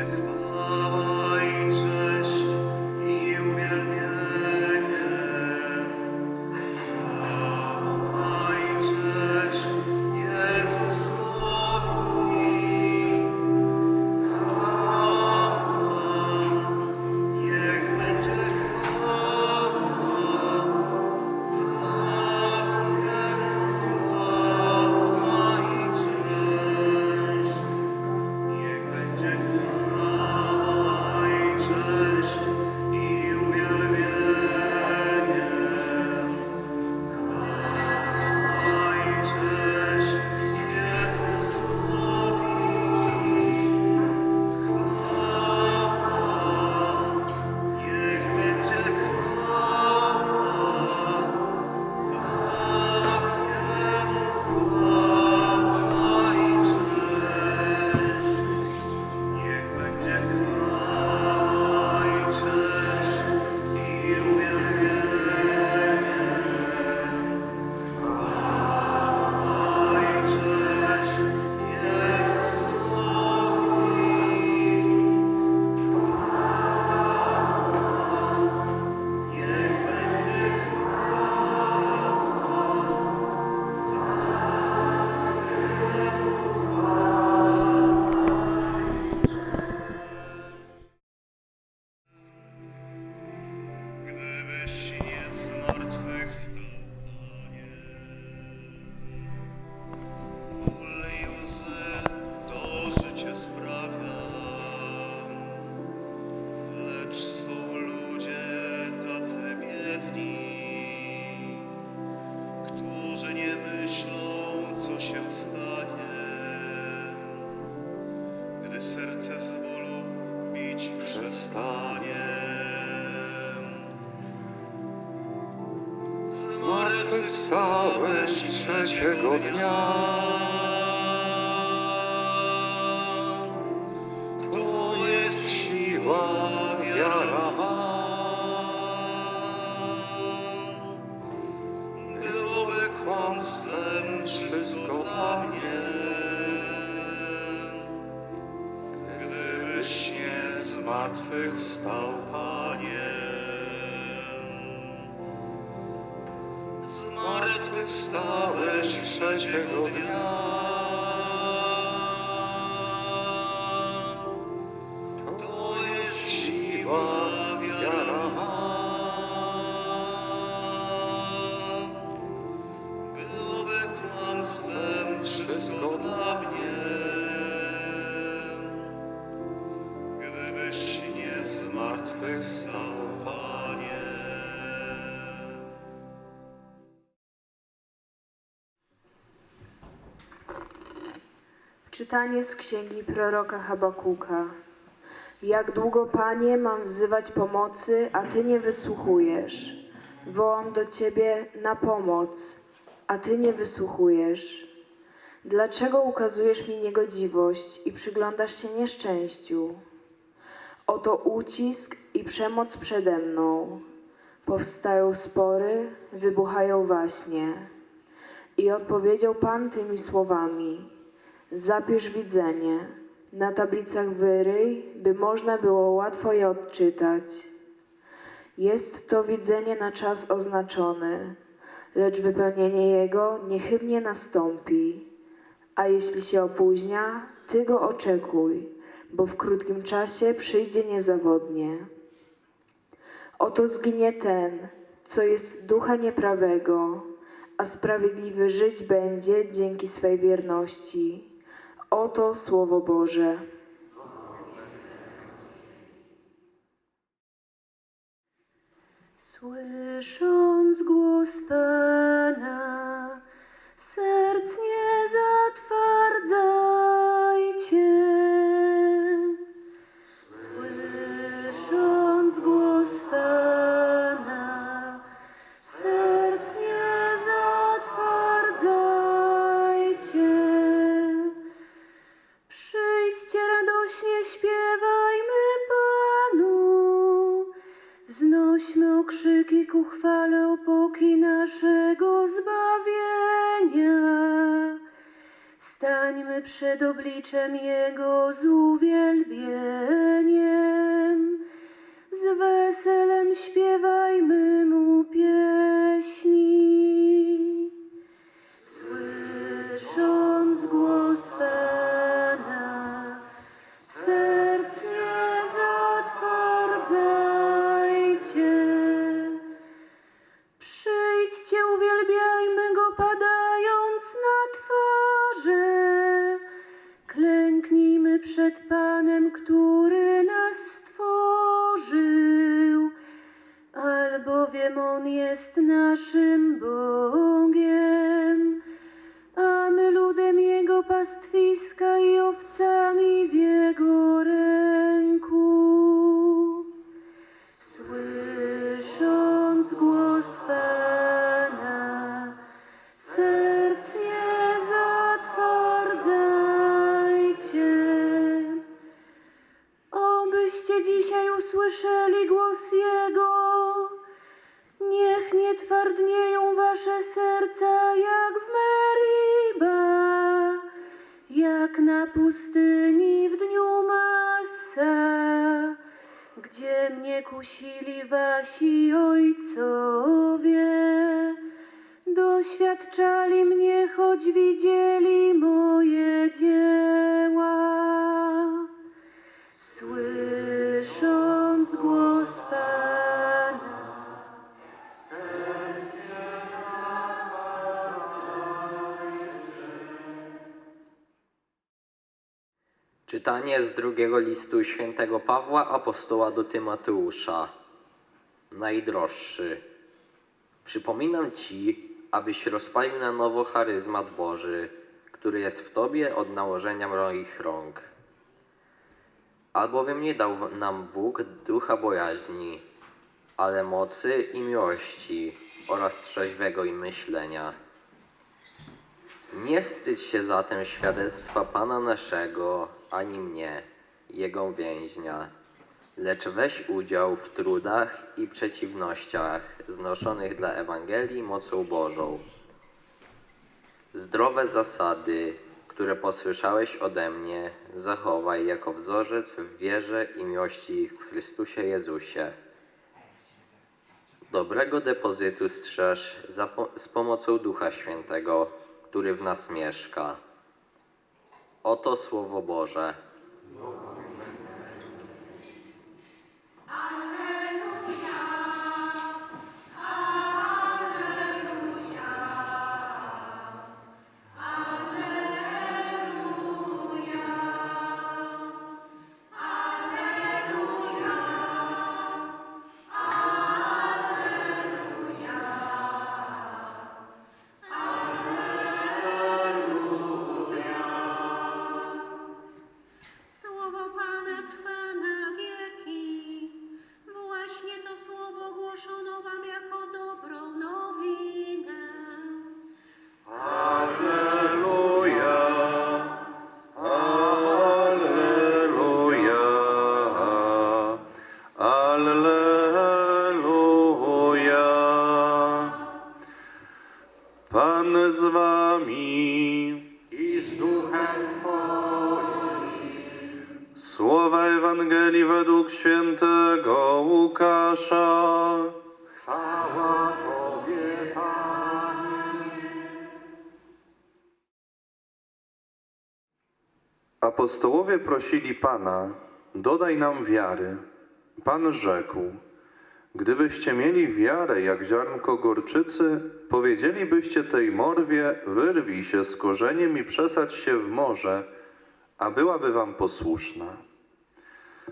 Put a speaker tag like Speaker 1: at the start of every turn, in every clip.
Speaker 1: będzie chwała trzeciego dnia. To jest siła, wiara ma. Byłoby kłamstwem wszystko dla mnie, gdybyś nie zmartwychwstał, Panie. Zmartwychwstałeś trzeciego dnia. To jest siła, wiara ma. Byłoby kłamstwem wszystko dla mnie, gdybyś nie zmartwychwstał,
Speaker 2: Czytanie z księgi proroka Habakuka. Jak długo, Panie, mam wzywać pomocy, a Ty nie wysłuchujesz? Wołam do Ciebie na pomoc, a Ty nie wysłuchujesz. Dlaczego ukazujesz mi niegodziwość i przyglądasz się nieszczęściu? Oto ucisk i przemoc przede mną. Powstają spory, wybuchają waśnie. I odpowiedział Pan tymi słowami: Zapisz widzenie, na tablicach wyryj, by można było łatwo je odczytać. Jest to widzenie na czas oznaczony, lecz wypełnienie jego niechybnie nastąpi. A jeśli się opóźnia, ty go oczekuj, bo w krótkim czasie przyjdzie niezawodnie. Oto zginie ten, co jest ducha nieprawego, a sprawiedliwy żyć będzie dzięki swej wierności. Oto Słowo Boże.
Speaker 3: Słysząc głos Pana, Wznośmy okrzyki ku chwale opoki naszego zbawienia. Stańmy przed obliczem Jego z uwielbieniem, z weselem śpiewajmy Mu pieśni. Klęknijmy przed Panem, który nas stworzył, albowiem On jest naszym Bogiem, a my ludem Jego pastwiska i owcami w Jego ręku. Obyście dzisiaj usłyszeli głos Jego, niech nie twardnieją wasze serca jak w Meriba, jak na pustyni w dniu Massa, gdzie mnie kusili wasi ojcowie. Doświadczali mnie, choć widzieli moje dzieła. Słysząc głos Pana,
Speaker 4: Czytanie z drugiego listu świętego Pawła apostoła do Tymoteusza. Najdroższy. Przypominam ci, abyś rozpalił na nowo charyzmat Boży, który jest w tobie od nałożenia moich rąk. Albowiem nie dał nam Bóg ducha bojaźni, ale mocy i miłości oraz trzeźwego i myślenia. Nie wstydź się zatem świadectwa Pana naszego, ani mnie, Jego więźnia, lecz weź udział w trudach i przeciwnościach znoszonych dla Ewangelii mocą Bożą. Zdrowe zasady, które posłyszałeś ode mnie, zachowaj jako wzorzec w wierze i miłości w Chrystusie Jezusie. Dobrego depozytu strzeż po- z pomocą Ducha Świętego, który w nas mieszka. Oto Słowo Boże.
Speaker 5: Apostołowie prosili Pana, dodaj nam wiary. Pan rzekł, gdybyście mieli wiarę jak ziarnko gorczycy, powiedzielibyście tej morwie, wyrwij się z korzeniem i przesadź się w morze, a byłaby wam posłuszna.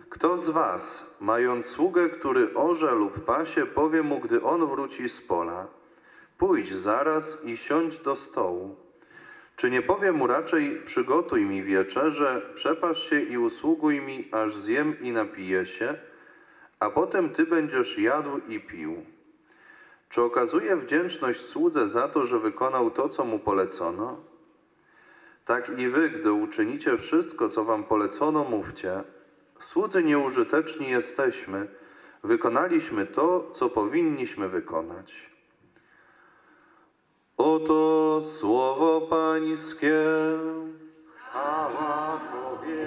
Speaker 5: Kto z was, mając sługę, który orze lub pasie, powie mu, gdy on wróci z pola, pójdź zaraz i siądź do stołu. Czy nie powie mu raczej, przygotuj mi wieczerze, przepasz się i usługuj mi, aż zjem i napiję się, a potem ty będziesz jadł i pił. Czy okazuje wdzięczność słudze za to, że wykonał to, co mu polecono? Tak i wy, gdy uczynicie wszystko, co wam polecono, mówcie. Słudzy nieużyteczni jesteśmy, wykonaliśmy to, co powinniśmy wykonać. Oto słowo Pańskie.
Speaker 6: Chwała Tobie,